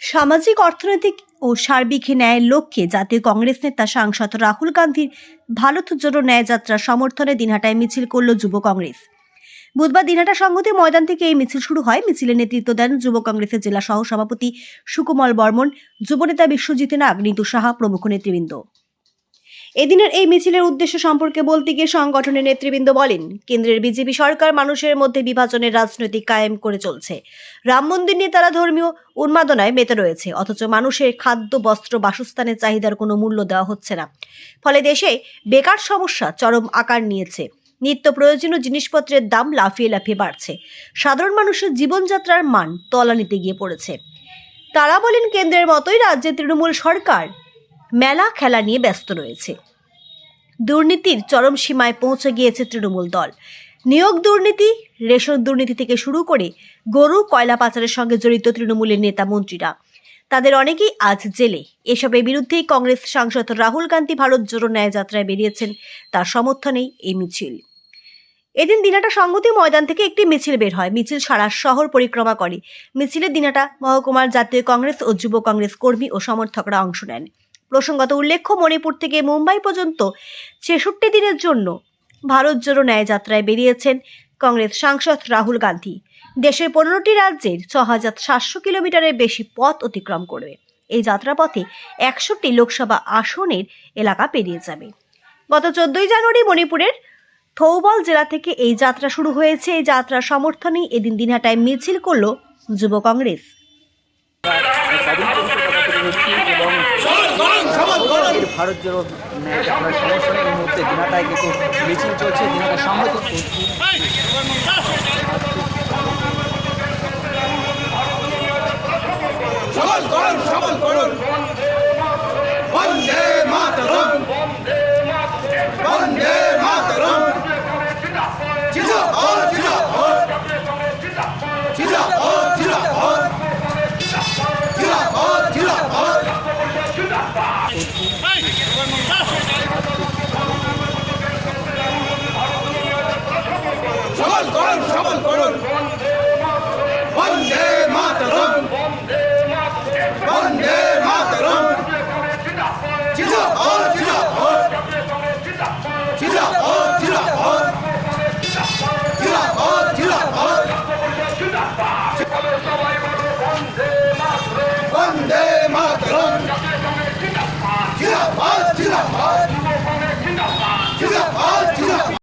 সামাজিক অর্থনৈতিক ও সার্বিক ন্যায়ের লক্ষ্যে জাতীয় কংগ্রেস নেতা সাংসদ রাহুল গান্ধীর ভারতের জন্য ন্যায় যাত্রা সমর্থনে দিনহাটায় মিছিল করল যুব কংগ্রেস। বুধবার দিনহাটা সংহতি ময়দান থেকে এই মিছিল শুরু হয়। মিছিলের নেতৃত্ব দেন যুব কংগ্রেসের জেলা সহ সভাপতি সুকুমল বর্মন যুবনেতা বিশ্বজিৎ নাগ নীতু সাহা প্রমুখ নেতৃবৃন্দ। এদিনের এই মিছিলের উদ্দেশ্য সম্পর্কে বলতে গিয়ে সংগঠনের নেতৃবৃন্দ বলেন, কেন্দ্রের বিজেপি সরকার মানুষের মধ্যে বিভাজনের রাজনৈতিক কায়েম করে চলছে। রাম মন্দির নিয়ে তারা ধর্মীয় উন্মাদনায় মেতে রয়েছে, অথচ মানুষের খাদ্য, বস্ত্র, বাসস্থানের চাহিদার কোনো মূল্য দেওয়া হচ্ছে না। ফলে দেশে বেকার সমস্যা চরম আকার নিয়েছে। নিত্য প্রয়োজনীয় জিনিসপত্রের দাম লাফিয়ে লাফিয়ে বাড়ছে। সাধারণ মানুষের জীবনযাত্রার মান তলানিতে গিয়ে পড়েছে। তারা বলেন, কেন্দ্রের মতোই রাজ্যে তৃণমূল সরকার মেলা খেলা নিয়ে ব্যস্ত রয়েছে। দুর্নীতির চরম সীমায় পৌঁছে গিয়েছে তৃণমূল দল। নিয়োগ দুর্নীতি, রেশন দুর্নীতি থেকে শুরু করে গরু, কয়লা পাচারের সঙ্গে জড়িত তৃণমূলের নেতা মন্ত্রীরা। তাদের অনেকেই আজ জেলে। এসবের বিরুদ্ধেই কংগ্রেস সাংসদ রাহুল গান্ধী ভারত জোড়ো ন্যায় যাত্রায় বেরিয়েছেন তার সমর্থনেই এই মিছিল। এদিন দিনাটা সংগতি ময়দান থেকে একটি মিছিল বের হয়। মিছিল সারা শহর পরিক্রমা করে। মিছিলে দিনাটা মহকুমার জাতীয় কংগ্রেস ও যুব কংগ্রেস কর্মী ও সমর্থকরা অংশ নেন। প্রসঙ্গত উল্লেখ্য, মণিপুর থেকে মুম্বাই পর্যন্ত ছেষট্টি দিনের জন্য ভারত জোড়ো ন্যায় যাত্রায় বেরিয়েছেন কংগ্রেস সাংসদ রাহুল গান্ধী। দেশের পনেরোটি রাজ্যের ছ হাজার সাতশো কিলোমিটারের বেশি পথ অতিক্রম করবে। এই যাত্রাপথে একষট্টি লোকসভা আসনের এলাকা পেরিয়ে যাবে। গত চোদ্দই জানুয়ারি মণিপুরের থৌবল জেলা থেকে এই যাত্রা শুরু হয়েছে। এই যাত্রার সমর্থনেই এদিন দিনহাটায় মিছিল করল যুব কংগ্রেস। ভারত জোড়ো যাত্রার সমর্থনে এই মুহূর্তে দিনাটায় কিন্তু মিছিল চলছে দিনাটা সংহতি Vai!